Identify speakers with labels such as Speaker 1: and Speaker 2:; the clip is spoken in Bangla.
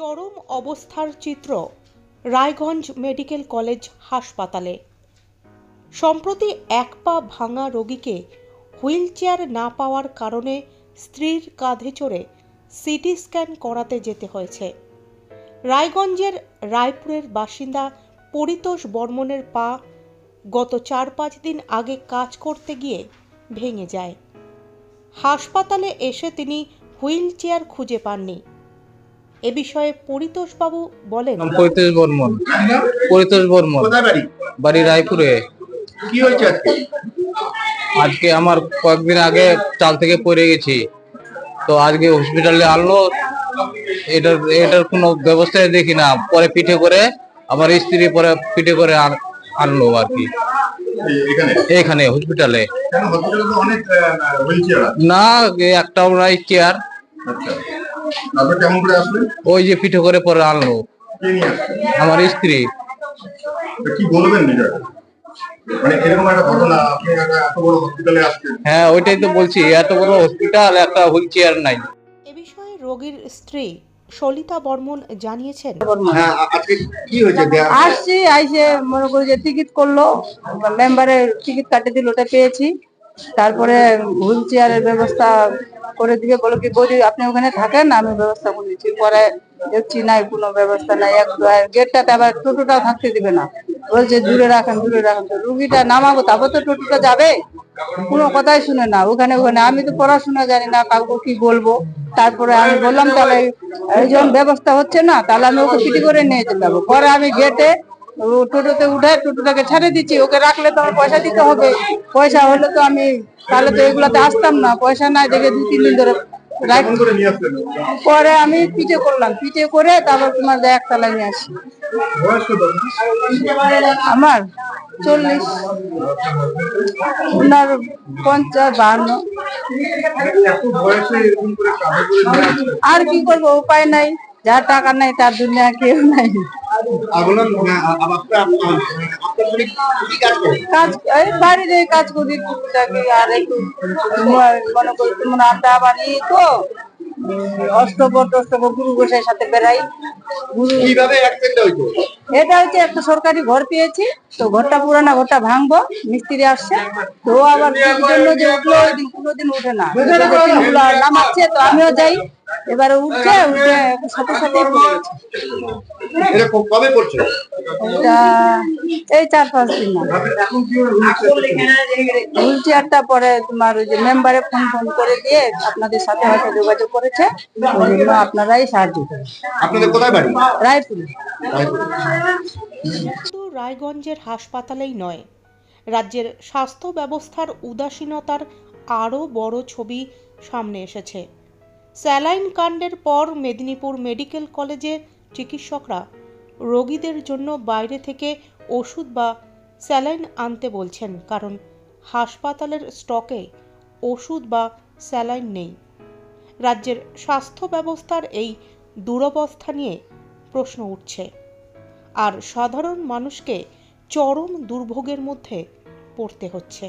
Speaker 1: চরম অবস্থার চিত্র রায়গঞ্জ মেডিকেল কলেজ হাসপাতালে। সম্প্রতি এক পা ভাঙা রোগীকে হুইল চেয়ার না পাওয়ার কারণে স্ত্রীর কাঁধে চড়ে সিটি স্ক্যান করাতে যেতে হয়েছে। রায়গঞ্জের রায়পুরের বাসিন্দা পরিতোষ বর্মনের পা গত চার পাঁচ দিন আগে কাজ করতে গিয়ে ভেঙে যায়। হাসপাতালে এসে তিনি হুইল চেয়ার খুঁজে পাননি। এ বিষয়ে পরিতোষবাবু বলেন।
Speaker 2: পরিতোষ বর্মন। পরিতোষ বর্মন
Speaker 3: বাড়ি
Speaker 2: বাড়ি রায়পুরে।
Speaker 3: কি হয়েছে আজকে?
Speaker 2: আজকে আমার কয়েকদিন আগে চাল থেকে পড়ে গেছি। তো আজকে হসপিটালে আনলো। এটার এটার কোনো ব্যবস্থাই দেখি না। পরে পিঠে করে আমার স্ত্রী পরে পিঠে করে আন- আনলো আর কি।
Speaker 3: এখানে?
Speaker 2: হসপিটালে না একটাও নাই চেয়ার
Speaker 3: আচ্ছা। তারপর কেমন করে আসলেন
Speaker 2: ওই যে পিঠে করে পরে আনলো।
Speaker 3: কে নিয়ে আসলেন
Speaker 2: আমার স্ত্রী।
Speaker 3: কি বলবেন নিজের মানে এরকম একটা ঘটনা আপনি এত বড় হসপিটালে আসছেন।
Speaker 2: হ্যাঁ ওইটাই তো বলছি এত বড় হসপিটাল একটা হুইল চেয়ার নাই।
Speaker 1: এ বিষয়ে রোগীর স্ত্রী সলিতা বর্মন জানিয়েছেন।
Speaker 3: হ্যাঁ আ- আজকে কি হয়েছে? দেয়া-
Speaker 4: আসছি আইসে মনে করি যে টিকিট করল মেম্বারে টিকিট কাটে দিল ওটা পেয়েছি। তারপরে হুইল চেয়ারের ব্যবস্থা করে দিবে, বলো কি, বৌদি, আপনি ওখানে থাকেন? আমি ব্যবস্থা করে দিচ্ছি। পরে দেখছি নাই, কোনো ব্যবস্থা নাই। এক গেটটাতে আবার টোটোটাও থাকতে দিবে না। বলছে দূরে রাখেন দূরে রাখেন। তো রুগীটা নামাবো, তারপর তো টোটোটা যাবে? কোনো কথাই শুনে না। ওখানে ওখানে। আমি তো পড়াশোনা জানি না, কাউকে কি বলব? তারপরে আমি বললাম, তাহলে যখন ব্যবস্থা হচ্ছে না, তাহলে আমি ওকে পিটি করে নিয়ে চলে যাব। পরে আমি গেটে টোটোতে উঠে টোটোটাকে ছেড়ে দিচ্ছি, ওকে রাখলে তো পয়সা দিতে হবে। পয়সা হলে তো আমি তাহলে তো এগুলাতে আসতাম না, পয়সা নাই দেখে দু, তিন দিন ধরে পরে আমি পিঠে করলাম, পিঠে করে তারপর তোমার একতলায় নিয়ে আসি। আমার চল্লিশ ওনার পঞ্চাশ, বাহান্ন। আর কি করব, উপায় নাই, যার টাকা নাই তার দুনিয়া কেউ নাই।
Speaker 3: আগুন আপনার আপনার কি কাজ করেন
Speaker 4: কাজ এই কাজ করি টুকটাকি আর একটু মনে করি তোমরা আড্ডা বাড়ি তো। অষ্টপর টষ্টপর গুরু গোসাইয়ের সাথে বেড়াই। গুরু
Speaker 3: কীভাবে অ্যাক্সিডেন্ট হয়েছে
Speaker 4: এটা হচ্ছে একটা সরকারি ঘর পেয়েছি তো ঘরটা পুরানা ঘরটা ভাঙবো মিস্ত্রি আসছে। তো আবার জন্য যে উঠল ওই দিন কোনোদিন উঠে না। নামাচ্ছে তো আমিও যাই। এবারে উঠছে উঠে সাথে সাথে পড়ে
Speaker 3: এটা ক- কবে করছে
Speaker 4: এটা এই চার পাঁচ দিন
Speaker 3: হুইল
Speaker 4: হুইল চেয়ারটা পরে তোমার ওই যে মেম্বারে ফোন ফোন করে দিয়ে আপনাদের সাথে হয়তো যোগাযোগ করেছে ওই জন্য আপনারাই সাহায্য করেন।
Speaker 3: আপনাদের কোথায় বাড়ি?
Speaker 4: রায়পুর।
Speaker 1: শুধু রায়গঞ্জের হাসপাতালেই নয় রাজ্যের স্বাস্থ্য ব্যবস্থার উদাসীনতার আরও বড় ছবি সামনে এসেছে। স্যালাইন কাণ্ডের পর মেদিনীপুর মেডিকেল কলেজে চিকিৎসকরা রোগীদের জন্য বাইরে থেকে ওষুধ বা স্যালাইন আনতে বলছেন, কারণ হাসপাতালের স্টকে ওষুধ বা স্যালাইন নেই। রাজ্যের স্বাস্থ্য ব্যবস্থার এই দুরবস্থা নিয়ে প্রশ্ন উঠছে। আর সাধারণ মানুষকে চরম দুর্ভোগের মধ্যে পড়তে হচ্ছে।